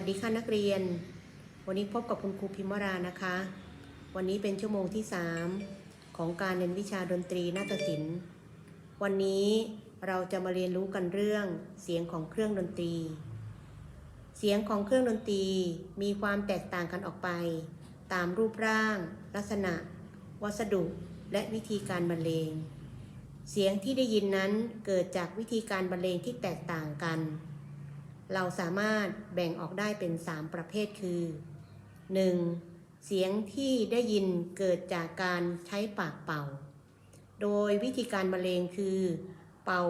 ัสดีค่ะนักเรียน วันนี้พบกับคุณครูพิมรานะคะ วันนี้เป็นชั่วโมงที่ 3 ของการเรียนวิชาดนตรีนาฏศิลป์ วันนี้เราจะมาเรียนรู้กันเรื่องเสียงของเครื่องดนตรี เสียงของเครื่องดนตรีมีความแตกต่างกันออกไป ตามรูปร่าง ลักษณะ วัสดุ และวิธีการบรรเลง เสียงที่ได้ยินนั้นเกิดจากวิธีการบรรเลงที่แตกต่างกัน เราสามารถแบ่งออกได้เป็น 3 ประเภทคือ 1. เสียงที่ได้ยินเกิดจากการใช้ปากเป่า โดยวิธีการบรรเลงคือ เป่า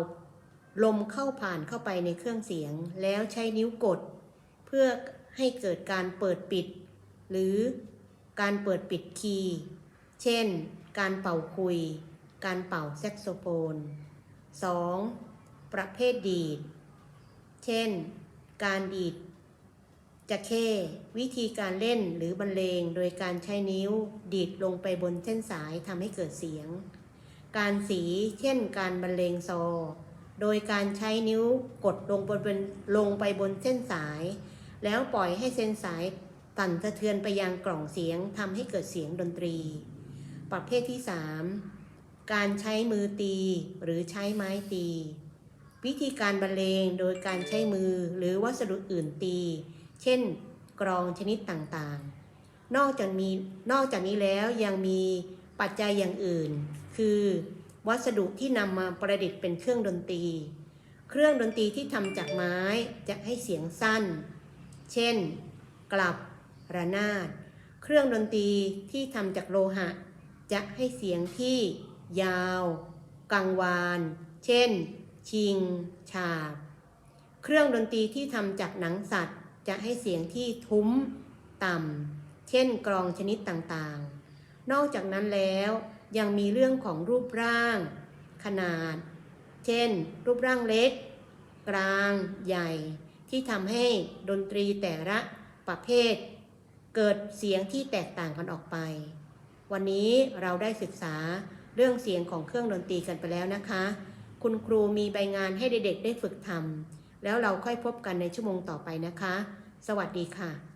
ลมเข้าผ่านเข้าไปในเครื่องเสียง แล้วใช้นิ้วกด เพื่อให้เกิดการเปิดปิด หรือการเปิดปิดคีย์ เช่น การเป่าคุย การเป่าแซกโซโฟน 2. ประเภทดีด เช่น การดีดจะเข้วิธีการเล่นหรือบรรเลงโดยการใช้นิ้วดีดลงไปบนเส้นสายทำให้เกิดเสียง การสีเช่นการบรรเลงซอ โดยการใช้นิ้วกดลงบนลงไปบนเส้นสาย แล้วปล่อยให้เส้นสายสั่นสะเทือนไปยังกล่องเสียงทำให้เกิดเสียงดนตรี ประเภทที่ 3 การใช้มือตีหรือใช้ไม้ตี วิธีการบรรเลงโดยการใช้มือหรือวัสดุอื่นตี เช่น กรองชนิดต่างๆ นอกจากมีนอกจากนี้แล้วยังมีปัจจัยอย่างอื่น คือ วัสดุที่นำมาประดิษฐ์เป็นเครื่องดนตรี เครื่องดนตรีที่ทำจากไม้จะให้เสียงสั้น เช่น กลับ ระนาด เครื่องดนตรีที่ทำจากโลหะ จะให้เสียงที่ยาว กังวาน เช่น ชิง ฉาบ เครื่องดนตรีที่ทำจากหนังสัตว์จะให้เสียงที่ทุ้ม ต่ำ เช่นกรองชนิดต่างๆ นอกจากนั้นแล้วยังมีเรื่องของรูปร่าง ขนาด เช่น รูปร่างเล็ก กลางใหญ่ ที่ทำให้ดนตรีแต่ละประเภท เกิดเสียงที่แตกต่างกันออกไป วันนี้เราได้ศึกษาเรื่องเสียงของเครื่องดนตรีกันไปแล้วนะคะ คุณครูมีใบงานให้เด็กๆได้ฝึกทำแล้วเราค่อยพบกันในชั่วโมงต่อไปนะคะ สวัสดีค่ะ